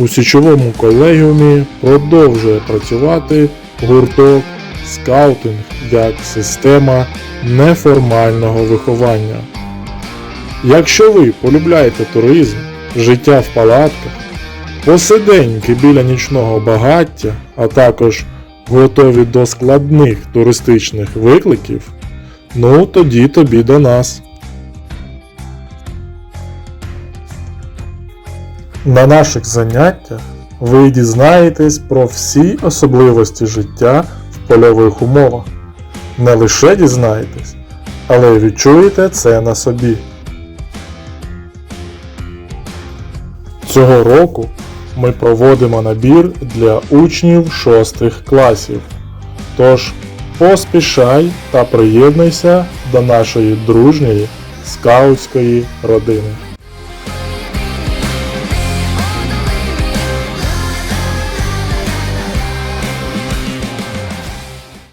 У січовому колегіумі продовжує працювати гурток скаутинг як система неформального виховання. Якщо ви полюбляєте туризм, життя в палатках, посиденьки біля нічного багаття, а також готові до складних туристичних викликів, ну тоді тобі до нас. На наших заняттях ви дізнаєтесь про всі особливості життя в польових умовах. Не лише дізнаєтесь, але й відчуєте це на собі. Цього року ми проводимо набір для учнів 6 класів. Тож поспішай та приєднуйся до нашої дружньої скаутської родини.